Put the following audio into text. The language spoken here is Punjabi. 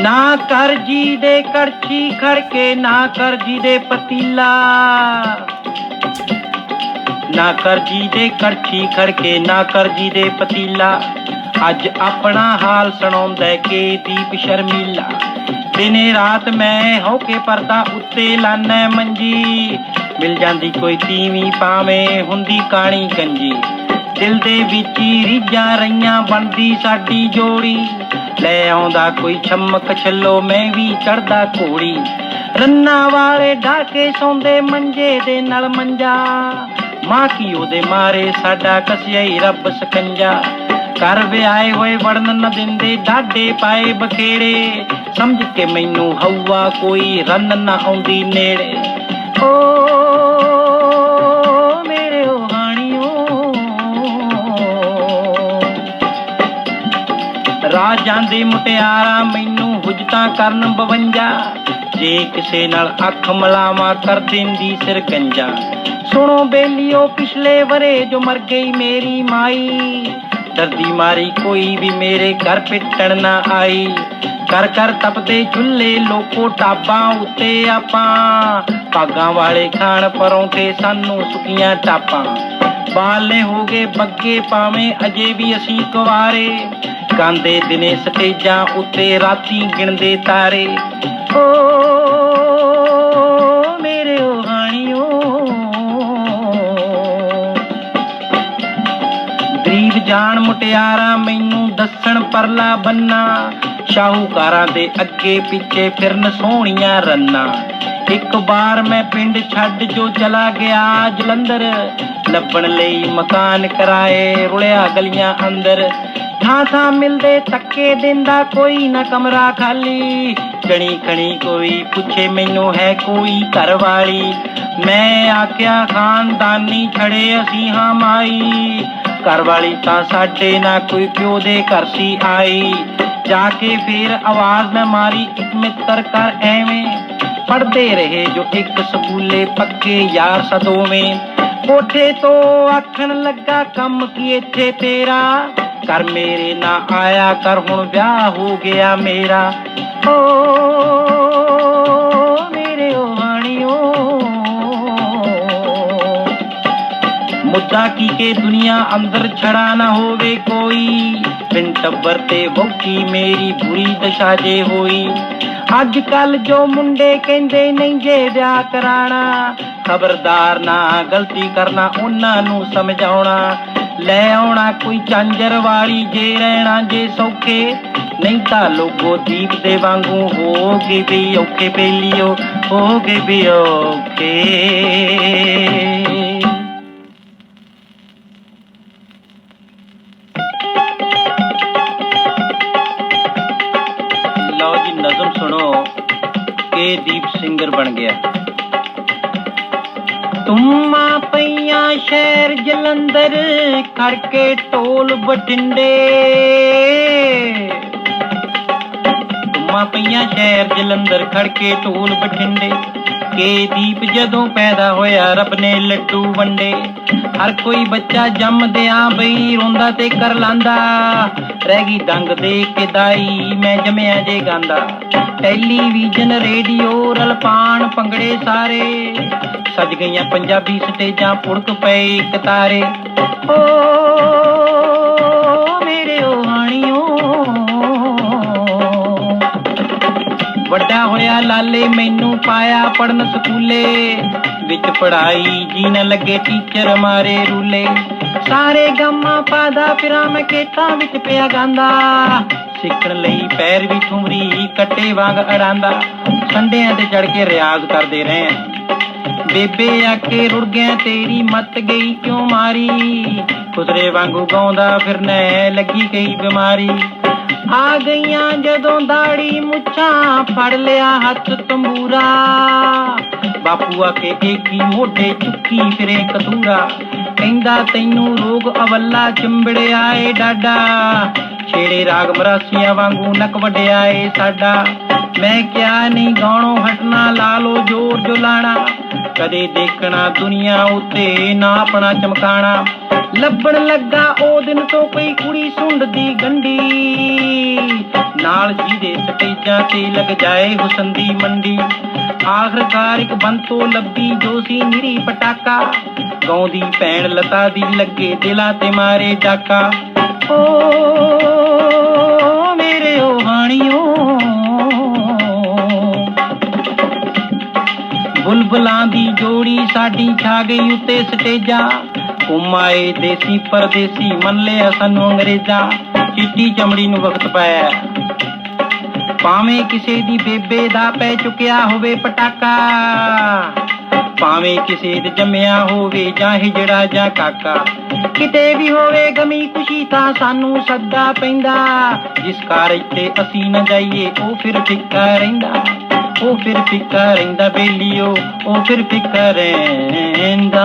ਨਾ ਕਰ ਜੀ ਦੇ ਕੜਛੀ ਖੜਕੇ, ਨਾ ਕਰ ਜੀ ਦੇ ਪਤੀਲਾ। ਨਾ ਕਰ ਜੀ ਦੇ ਕੜਛੀ ਖੜਕੇ, ਨਾ ਕਰ ਜੀ ਦੇ ਪਤੀਲਾ। ਅੱਜ ਆਪਣਾ ਹਾਲ ਸੁਣਾਉਂਦਾ ਕੇ ਦੀਪ ਸ਼ਰਮੀਲਾ। ਦਿਨੇ ਰਾਤ ਮੈਂ ਹੋ ਕੇ ਪਰਦਾ ਉੱਤੇ ਲਾਨੈ ਮੰਜੀ। ਮਿਲ ਜਾਂਦੀ ਕੋਈ ਤੀਵੀਂ ਪਾਵੇਂ ਹੁੰਦੀ ਕਾਣੀ ਗੰਜੀ ਦਿਲ ਦੇ ਵਿੱਚ ਹੀ ਰੀਝਾਂ ਰਈਆਂ ਬਣਦੀ ਸਾਡੀ ਜੋੜੀ। ਲੈ ਆਉਂਦਾ ਕੋਈ ਛਮਕ, ਛੱਲੋ, ਮੈਂ ਵੀ ਚੜਦਾ ਘੋੜੀ। ਰੰਨਾ ਵਾਲੇ ਢਾਕੇ ਸੌਂਦੇ ਮੰਜੇ ਦੇ ਨਾਲ ਮੰਜਾ। ਮਾਂ ਕੀ ਉਹਦੇ ਮਾਰੇ, ਸਾਡਾ ਕਸਿਆ ਹੀ ਰੱਬ ਸਕੰਜਾ। ਘਰ ਵਿਆਏ ਹੋਏ ਵੜਨ ਨ ਦਿੰਦੇ ਡਾਡੇ ਪਾਏ ਬਖੇੜੇ। ਸਮਝ ਕੇ ਮੈਨੂੰ ਹਊਆ ਕੋਈ ਰੰਨ ਨਾ ਆਉਂਦੀ ਨੇੜੇ। ਓ ਰਾਜਾਂ ਦੀ ਮੁਟਿਆਰਾਂ, ਮੈਨੂੰ ਹੁਜਤਾਂ ਕਰਨ 52 ਜੇ ਕਿਸੇ ਨਾਲ ਅੱਖ ਮਲਾਵਾ ਕਰ ਦਿੰਦੀ ਸਿਰ ਗੰਜਾ ਸੁਣੋ ਬੇਲੀਓ, ਪਿਛਲੇ ਵਰੇ ਜੋ ਮਰ ਗਈ ਮੇਰੀ ਮਾਈ। ਡਰਦੀ ਮਾਰੀ ਕੋਈ ਵੀ ਮੇਰੇ ਘਰ ਪਿੱਟਣ ਨਾ ਆਈ। ਕਰ ਕਰ ਤਪਦੇ ਚੁੱਲ੍ਹੇ ਲੋਕੋ ਟਾਬਾਂ ਉੱਤੇ ਆਪਾਂ। ਪਾਗਾਂ ਵਾਲੇ ਖਾਣ ਪਰੌਂਠੇ ਸਾਨੂੰ ਸੁਕੀਆਂ ਟਾਪਾਂ। ਬਾਲੇ ਹੋ ਗਏ ਬੱਗੇ ਪਾਵੇਂ ਅਜੇ ਵੀ ਅਸੀਂ ਕੁਵਾਰੇ। ਗਾਂਦੇ ਦਿਨੇ ਸਟੇਜਾਂ ਉੱਤੇ ਰਾਤੀ ਗਿਣਦੇ ਤਾਰੇ। ਓ ਮੇਰੇ ਉਹ ਹਾਣੀਓ ਗਰੀਬ ਜਾਣ ਮੁਟਿਆਰਾਂ ਮੈਨੂੰ ਦੱਸਣ ਪਰਲਾ ਬੰਨਾ। ਸ਼ਾਹੂਕਾਰਾਂ ਦੇ ਅੱਗੇ ਪਿੱਛੇ ਫਿਰਨ ਸੋਹਣੀਆਂ ਰੰਨਾ। ਇੱਕ ਵਾਰ ਮੈਂ ਪਿੰਡ ਛੱਡ ਜੋ ਚਲਾ ਗਿਆ ਜਲੰਧਰ। ਲੱਭਣ ਲਈ ਮਕਾਨ ਕਰਾਏ, ਰੁਲਿਆ ਗਲੀਆਂ ਅੰਦਰ। ਥਾਂ ਥਾਂ ਮਿਲਦੇ ਤੱਕੇ ਦਿੰਦਾ ਕੋਈ ਨਾ ਕਮਰਾ ਖਾਲੀ। ਕਣੀ ਕਣੀ ਕੋਈ ਪੁੱਛੇ ਮੈਨੂੰ ਹੈ ਕੋਈ ਘਰ ਵਾਲੀ। ਮੈਂ ਆਖਿਆ, ਖਾਨਦਾਨੀ ਛੜੇ ਅਸੀਂ ਹਾਂ ਮਾਈ। ਘਰ ਵਾਲੀ ਤਾਂ ਸਾਡੇ ਨਾ ਕੋਈ ਪਿਓ ਦੇ ਘਰ ਸੀ ਆਈ। ਜਾ ਕੇ ਫੇਰ ਆਵਾਜ਼ ਮੈਂ ਮਾਰੀ, ਇੱਕ ਮਿੱਤਰ ਕਰ ਐਵੇਂ। ਪੜਦੇ ਰਹੇ ਜੋ ਇੱਕ ਸਕੂਲੇ ਪੱਕੇ ਯਾਰ ਸਦੋਵੇਂ ਕੋਠੇ ਤੋਂ ਆਖਣ ਲੱਗਾ, ਕੰਮ ਕੀ ਇੱਥੇ ਤੇਰਾ? ਕਰ ਮੇਰੇ ਨਾ ਆਇਆ ਕਰ, ਹੁਣ ਵਿਆਹ ਹੋ ਗਿਆ ਮੇਰਾ। ਓ ਮੇਰੇ ਓ ਹਾਣੀਓ ਮੁੱਦਾ ਕੀ ਕੇ ਦੁਨੀਆ ਅੰਦਰ ਛੜਾ ਨਾ ਹੋਵੇ ਕੋਈ। ਬਿਨ ਟੱਬਰ ਤੇ ਵੋਕੀ ਮੇਰੀ ਬੁਰੀ ਦਸ਼ਾ ਜੇ ਹੋਈ। ਅੱਜ ਕੱਲ ਜੋ ਮੁੰਡੇ ਕਹਿੰਦੇ ਨਹੀਂ ਜੇ ਵਿਆਹ ਕਰਾਣਾ, ਖਬਰਦਾਰ ਨਾ ਗਲਤੀ ਕਰਨਾ, ਉਹਨਾਂ ਨੂੰ ਸਮਝਾਉਣਾ। ਲੈ ਆਉਣਾ ਕੋਈ ਚਾਂਜਰ ਵਾਲੀ, ਜੇ ਰਹਿਣਾ ਜੇ ਸੌਖੇ। ਨਹੀਂ ਤਾਂ ਲੋਗੋ ਦੀਪ ਦੇ ਵਾਂਗੂ ਹੋਗੇ ਵੀ ਔਖੇ, ਬੇਲੀਓ ਹੋਗੇ ਵੀ ਔਖੇ। ਲਓ ਜੀ, ਨਜ਼ਮ ਸੁਣੋ ਕੇ ਦੀਪ ਸਿੰਗਰ ਬਣ ਗਿਆ। ਤੁਮਾ ਪਈਆਂ ਸ਼ਹਿਰ ਜਲੰਧਰ ਖੜਕੇ ਟੋਲ ਬਟਿੰਡੇ ਤੁਮਾ ਪਈਆਂ ਸ਼ਹਿਰ ਜਲੰਧਰ ਖੜਕੇ ਟੋਲ ਬਠਿੰਡੇ। ਕੇ ਦੀਪ ਜਦੋਂ ਪੈਦਾ ਹੋਇਆ, ਰੱਬ ਨੇ ਲੱਡੂ ਵੰਡੇ। ਹਰ ਕੋਈ ਬੱਚਾ ਜੰਮਦਿਆਂ ਬਈ, ਰੋਂਦਾ ਤੇ ਕਰ ਲਾਂਦਾ। ਰਹਿ ਗਈ ਦੰਗ ਦੇ ਕੇ ਦਾਈ ਮੈਂ ਜੰਮਿਆ ਜੇ ਗਾਂਦਾ। ਟੈਲੀਵਿਜ਼ਨ, ਰੇਡੀਓ, ਰਲਪਾਨ ਪੰਗੜੇ ਸਾਰੇ। ਸਜ ਗਈਆਂ ਪੰਜਾਬੀ ਸਟੇਜਾਂ ਪੁੜਕ ਪਏ ਕਤਾਰੇ ਓ ਵੱਡਾ ਲਾਲੇ ਮੈਨੂੰ ਪਾਇਆ ਪੜਨ ਸਕੂਲੇ। ਵਿੱਚ ਪੜਾਈ ਜੀ ਨਾ ਲੱਗੇ ਟੀਚਰ ਮਾਰੇ ਰੂਲੇ। ਸਾਰੇ ਗਾਮਾ ਪਾਦਾ ਫਿਰਾਂ ਮੈਂ ਖੇਤਾਂ ਵਿੱਚ ਪਿਆ ਗਾਂਦਾ ਸਿੱਖਣ ਲਈ ਪੈਰ ਵੀ ਠੁਮਰੀ, ਕੱਟੇ ਵਾਂਗ ਅੜਾਂਦਾ। ਸੰਡਿਆਂ ਤੇ ਚੜ ਕੇ ਰਿਆਜ਼ ਕਰਦੇ ਰਹੇ ਬੇਬੇ ਆਕੇ ਰੁੜ ਗਿਆ, ਤੇਰੀ ਮਤ ਗਈ ਕਿਉਂ ਮਾਰੀ? ਖੁਸਰੇ ਵਾਂਗੂ ਗਾਉਂਦਾ ਫਿਰਨੇ, ਲੱਗੀ ਗਈ ਬਿਮਾਰੀ। ਆ ਗਈਆਂ ਜਦੋਂ ਦਾੜੀ ਮੁੱਛਾਂ ਫੜ ਲਿਆ ਹੱਥ ਤੰਬੂਰਾ। ਬਾਪੂ ਆ ਕੇ ਏਕੀ ਮੋਢੇ ਚੁੱਕੀ ਫਿਰੇ ਕਤੂਰਾ ਕਹਿੰਦਾ ਤੈਨੂੰ ਰੋਗ ਅਵੱਲਾ ਚੰਬੜਿਆ ਏ ਡਾਡਾ। ਛੇੜੇ ਰਾਗ ਮਰਾਸੀਆਂ ਵਾਂਗੂ ਨਕ ਵੱਡਿਆ ਏ ਸਾਡਾ। ਮੈਂ ਕਿਹਾ ਨਹੀਂ ਗਾਣੋ ਹਟਣਾ, ਲਾ ਲੋ ਜੋਰ ਜੋ ਲਾਣਾ ਕਦੇ ਦੇਖਣਾ ਦੁਨੀਆ ਉਤੇ ਨਾ ਆਪਣਾ ਚਮਕਾਣਾ। ਲੱਭਣ ਲੱਗਾ, ਉਹ ਦਿਨ ਤੋਂ ਕੋਈ ਕੁੜੀ ਸੁੰਡਦੀ ਗੰਢੀ। ਨਾਲ ਜਿਹਦੇ ਸਟੇਜਾਂ ਤੇ ਲੱਗ ਜਾਏ ਹੁਸਨ ਦੀ ਮੰਡੀ। ਆਖਰਕਾਰ ਇੱਕ ਬੰਤੋ ਲੱਭੀ ਜੋ ਨਿਰੀ ਪਟਾਕਾ। ਗਾਉਂਦੀ ਭੈਣ ਲਤਾ ਦੀ ਲੱਗੇ ਦਿਲਾਂ ਤੇ ਮਾਰੇ ਡਾਕਾ। ਓ ਮੇਰੇ ਓ ਹਾਣੀਓ। ਬੁਲਬੁਲਾਂ ਦੀ ਜੋੜੀ ਸਾਡੀ ਛਾ ਗਈ ਉੱਤੇ ਸਟੇਜਾਂ। ਕੁਮਾਏ ਦੇਸੀ ਪਰਦੇਸੀ ਮੰਨ ਸਾਨੂੰ ਅੰਗਰੇਜ਼ਾਂ, ਚਿੱਟੀ ਚਮੜੀ ਨੂੰ ਵਕਤ ਪਾਇਆ। ਭਾਵੇਂ ਕਿਸੇ ਦੀ ਬੇਬੇ ਦਾ ਪੈ ਚੁੱਕਿਆ ਹੋਵੇ ਪਟਾਕਾ, ਭਾਵੇਂ ਕਿਸੇ ਦੇ ਜੰਮਿਆ ਹੋਵੇ ਜਾਂ ਹਿਜੜਾ ਜਾਂ ਕਾਕਾ, ਕਿਤੇ ਵੀ ਹੋਵੇ ਗਮੀ ਖੁਸ਼ੀ ਤਾਂ ਸਾਨੂੰ ਸੱਦਾ ਪੈਂਦਾ। ਜਿਸ ਕਾਰਜ ਤੇ ਅਸੀਂ ਨਾ ਜਾਈਏ, ਉਹ ਫਿਰ ਫਿੱਕਾ ਰਹਿੰਦਾ। ਉਹ ਫਿਰ ਫਿੱਕਾ ਰਹਿੰਦਾ ਬੇਲੀਓ ਉਹ ਫਿਰ ਫਿੱਕਾ ਰਹਿੰਦਾ